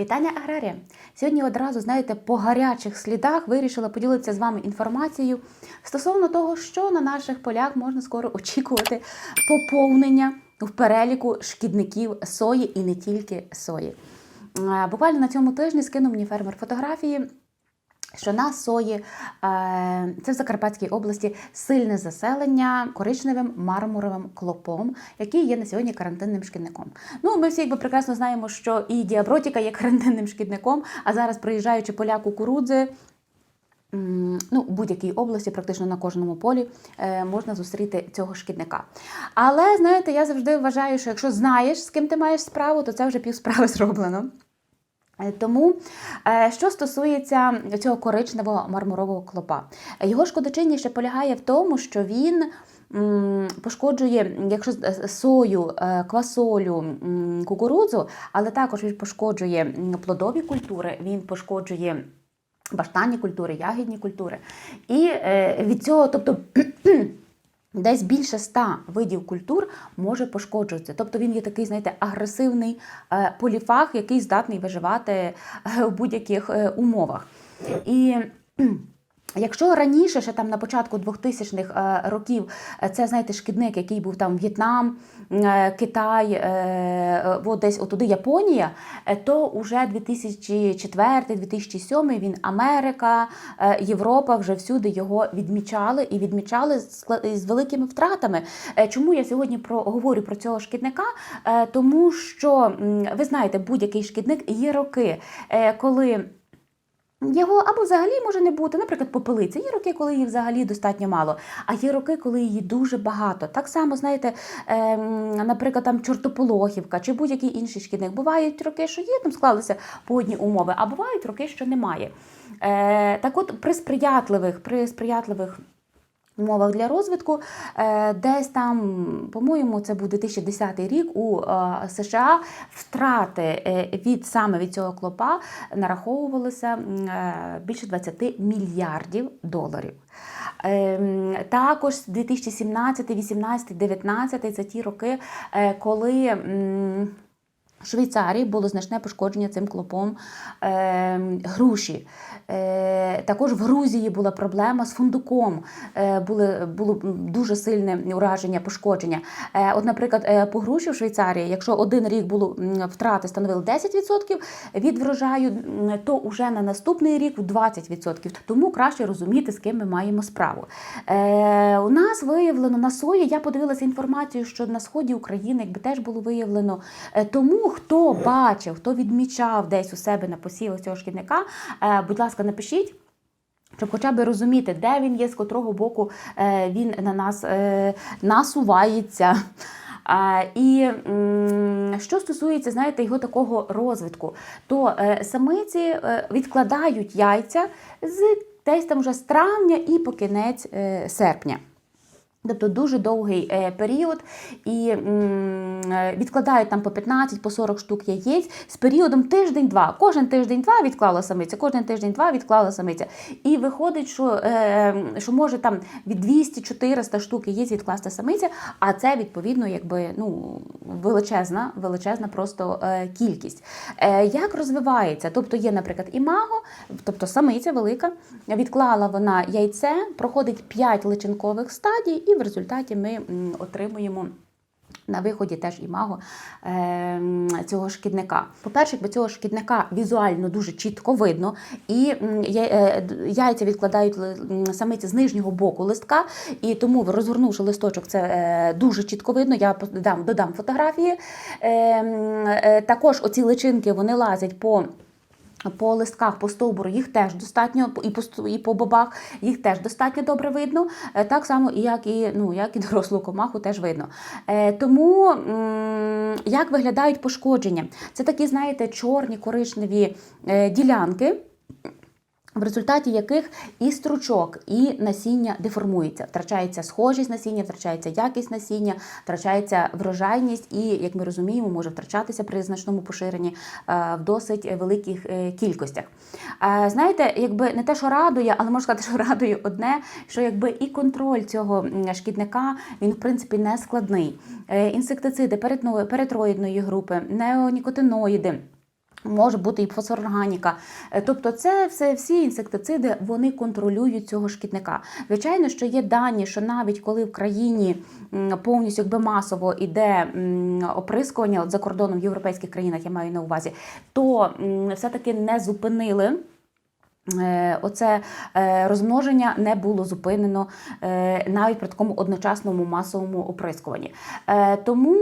Вітання аграрія! Сьогодні одразу, знаєте, по гарячих слідах вирішила поділитися з вами інформацією стосовно того, що на наших полях можна скоро очікувати поповнення в переліку шкідників сої і не тільки сої. Е, Буквально на цьому тижні скинув мені фермер фотографії. Що на сої е, це в Закарпатській області сильне заселення коричневим мармуровим клопом, який є на сьогодні карантинним шкідником. Ну, ми всі якби прекрасно знаємо, що і діабротіка є карантинним шкідником, а зараз приїжджаючи поля кукурудзи. Ну, у будь-якій області, практично на кожному полі, е, можна зустріти цього шкідника. Але знаєте, я завжди вважаю, що якщо знаєш, з ким ти маєш справу, то це вже пів справи зроблено. Е, Тому, е, що стосується цього коричневого мармурового клопа, е, його шкодочинніше полягає в тому, що він пошкоджує, якщо з- сою, е, квасолю, кукурудзу, але також він пошкоджує плодові культури, він пошкоджує баштанні культури, ягідні культури. І е, від цього, тобто. Десь більше ста видів культур може пошкоджуватися. Тобто він є такий, знаєте, агресивний е, поліфаг, який здатний виживати в будь-яких е, умовах. І Якщо раніше, ще там на початку 2000-х е, років, е, це знаєте, шкідник, який був там В'єтнам, е, Китай, от десь отуди Японія, то уже 2004-2007 він Америка, Європа вже всюди його відмічали і відмічали з великими втратами. Чому я сьогодні про говорю про цього шкідника? Тому що ви знаєте, будь-який шкідник є роки, коли. Його або взагалі може не бути, наприклад, попелиця. Є роки, коли її взагалі достатньо мало, а є роки, коли її дуже багато. Так само, знаєте, е, наприклад, там чортополохівка чи будь-який інший шкідник. Бувають роки, що є, там склалися погодні умови, а бувають роки, що немає. Е, так от при сприятливих, при сприятливих умовах для розвитку. Е, Десь там, по-моєму, це був 2010 рік у е, США втрати е, від саме від цього клопа нараховувалися більше 20 мільярдів доларів. Також 2017, 18, 19 це ті роки, коли. Швейцарії було значне пошкодження цим клопом е, груші. Е, також в Грузії була проблема з фундуком. Е, були, було дуже сильне ураження, пошкодження. Е, от, наприклад, е, по груші в Швейцарії, якщо один рік було втрати становили 10% від врожаю, то вже на наступний рік в 20%. Тому краще розуміти, з ким ми маємо справу. Е, у нас виявлено на сої, я подивилася інформацію, що на сході України якби теж було виявлено. Е, Тому хто бачив, хто відмічав десь у себе на посівах цього шкідника, е, будь ласка, напишіть. Щоб хоча б розуміти, де він є, з котрого боку е, він на нас е, насувається. І що стосується, знаєте, його такого розвитку, то самиці відкладають яйця з десь там вже з травня і по кінець серпня. Тобто дуже довгий е, період і е, відкладають там по 15 по 40 штук яєць з періодом тиждень-два. Кожен тиждень-два відклала самиця, кожен тиждень-два відклала самиця. І виходить, що, е, що може там від 200-400 штук яєць відкласти самиця, а це відповідно якби ну величезна, величезна просто кількість. Як розвивається? Тобто є, наприклад, імаго, тобто самиця велика, відклала вона яйце, проходить 5 личинкових стадій, і в результаті ми отримуємо. На виході теж імаго е, цього шкідника. По-перше, якби цього шкідника візуально дуже чітко видно, і е, яйця відкладають самиці з нижнього боку листка, і тому, розгорнувши листочок, це е, дуже чітко видно. Я додам, фотографії. Е, е, також оці личинки вони лазять по. По листках, по стовбуру їх теж достатньо, і по і по бобах їх теж достатньо добре видно. Е, Так само, як і, ну, як і дорослу комаху теж видно. Е, Тому як виглядають пошкодження? Це такі, знаєте, чорні коричневі е, ділянки. В результаті яких і стручок, і насіння деформується, втрачається схожість насіння, втрачається якість насіння, втрачається врожайність, і, як ми розуміємо, може втрачатися при значному поширенні е, в досить великих е, кількостях. Е, Знаєте, якби не те, що радує, але можна сказати, що радує одне, що якби і контроль цього шкідника він в принципі не складний. Інсектициди перетроїдної групи, неонікотиноїди. Може бути і фосфорорганіка. Е, Тобто, це все всі інсектициди вони контролюють цього шкідника. Звичайно, що є дані, що навіть коли в країні повністю якби масово іде оприскування от за кордоном в європейських країнах, я маю на увазі, то все-таки не зупинили. Е, Оце е, розмноження не було зупинено е, навіть при такому одночасному масовому оприскуванні. Тому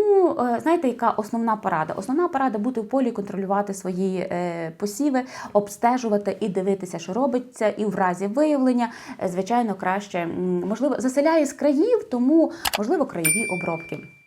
знаєте, яка основна порада? Основна порада бути в полі, контролювати свої посіви, обстежувати і дивитися, що робиться, і в разі виявлення, звичайно, краще можливо заселяє з країв, тому можливо краєві обробки.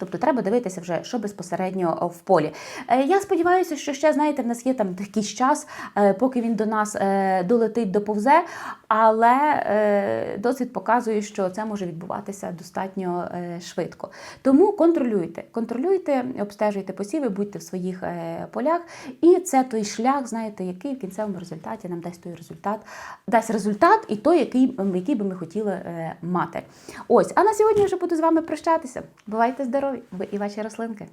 Тобто треба дивитися вже, що безпосередньо в полі. Е, Я сподіваюся, що ще знаєте, в нас є там якийсь час, е, поки він до нас е, долетить, доповзе, але е, досвід показує, що це може відбуватися достатньо е, швидко. Тому контролюйте, контролюйте, обстежуйте посіви, будьте в своїх е, полях, і це той шлях, знаєте, який в кінцевому результаті нам дасть той результат, дасть результат і той, який, який би ми хотіли е, мати. Ось, а на сьогодні вже буду з вами прощатися. Бувайте здорові, ви і ваші рослинки.